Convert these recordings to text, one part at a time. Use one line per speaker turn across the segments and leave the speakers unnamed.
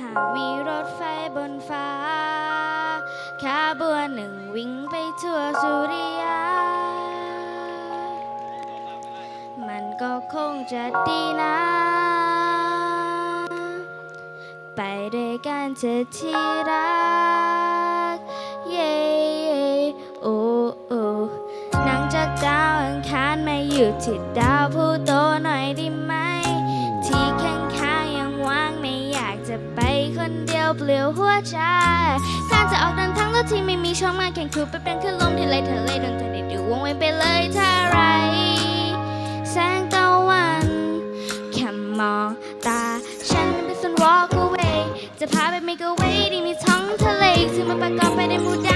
หากมีรถไฟบนฟ้าขาบัวหนึ่งวิ่งไปทั่วสุริยา มันก็คงจะดีนะ ไปด้วยกันเธอที่รัก เย่โอ้โอ้หนังจากดาวอังคารไม่อยู่ที่ดาวพุธ วเปลี่ยวหัวใจแทนจะออกเดินทางรถที่ไม่มีช่องมาแข่งคู่ไปเป็นคลื่นลมที่ไหลทะเลดนทะเลดูวงเวียนไปเลยถ้าไร แสงตะวันแค่มองตา ฉันเป็นส่วน walk away จะพาไป make away ที่มีท้องทะเลถึงมาประกอบไปในมูดา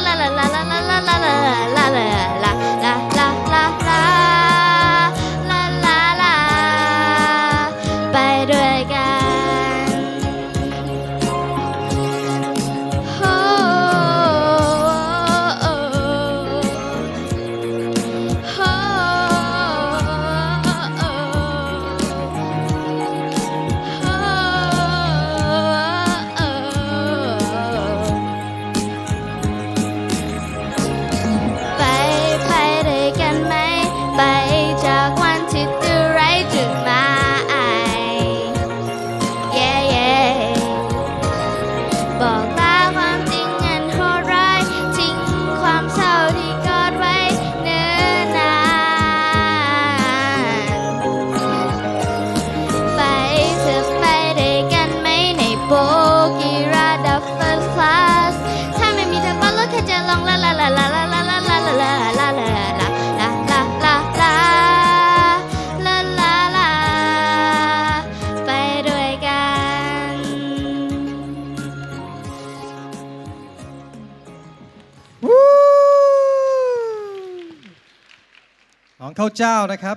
啦啦啦啦啦啦。
ของข้าวเจ้านะครับ